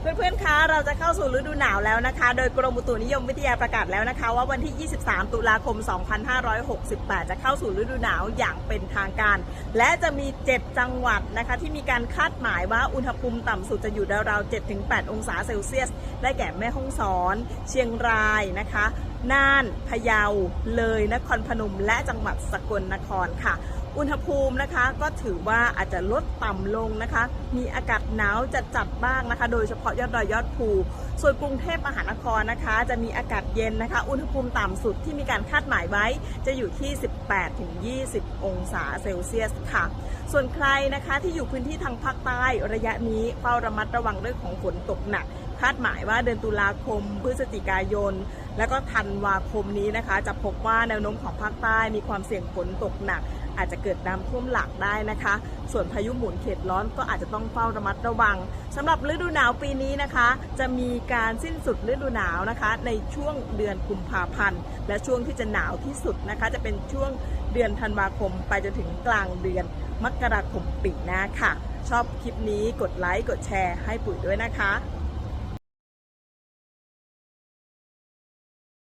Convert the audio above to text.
เพื่อนๆ คะ เราจะเข้าสู่ฤดูหนาวแล้วนะคะ โดยกรมอุตุนิยมวิทยาประกาศแล้วนะคะ ว่าวันที่ 23 ตุลาคม 2568 จะเข้าสู่ฤดูหนาวอย่างเป็นทางการและจะมี 7 จังหวัดนะคะที่มีการคาดหมายว่าอุณหภูมิต่ำสุดจะอยู่ราวๆ 7-8 องศาเซลเซียส ได้แก่แม่ฮ่องสอน เชียงรายนะคะน่าน พะเยา เลย นครพนม และจังหวัดสกลนครค่ะ อุณหภูมินะคะก็ถือว่าอาจจะลดต่ำลงนะคะ มีอากาศหนาวจัดจัดบ้างนะคะ โดยเฉพาะยอดดอยยอดภู ส่วนกรุงเทพมหานครนะคะ จะมีอากาศเย็นนะคะ อุณหภูมิต่ำสุดที่มีการคาดหมายไว้ จะอยู่ที่ 18-20 องศาเซลเซียสค่ะ ส่วนใครนะคะที่อยู่พื้นที่ทางภาคใต้ระยะนี้เฝ้าระมัดระวังเรื่องของฝนตกหนัก คาดหมายว่าเดือนตุลาคม พฤศจิกายน แล้วก็ธันวาคมนี้นะคะ จะพบว่าแนวโน้มของภาคใต้มีความเสี่ยงฝนตกหนัก อาจจะเกิดน้ำท่วมหลักได้นะคะ ส่วนพายุหมุนเขตร้อนก็อาจจะต้องเฝ้าระมัดระวังสำหรับฤดูหนาวปีนี้นะคะ จะมีการสิ้นสุดฤดูหนาวนะคะ ในช่วงเดือนกุมภาพันธ์ และช่วงที่จะหนาวที่สุดนะคะ จะเป็นช่วงเดือนธันวาคม ไปจนถึงกลางเดือนมกราคมปีหน้าค่ะ ชอบคลิปนี้กดไลค์กดแชร์ให้ปุ๋ยด้วยนะคะ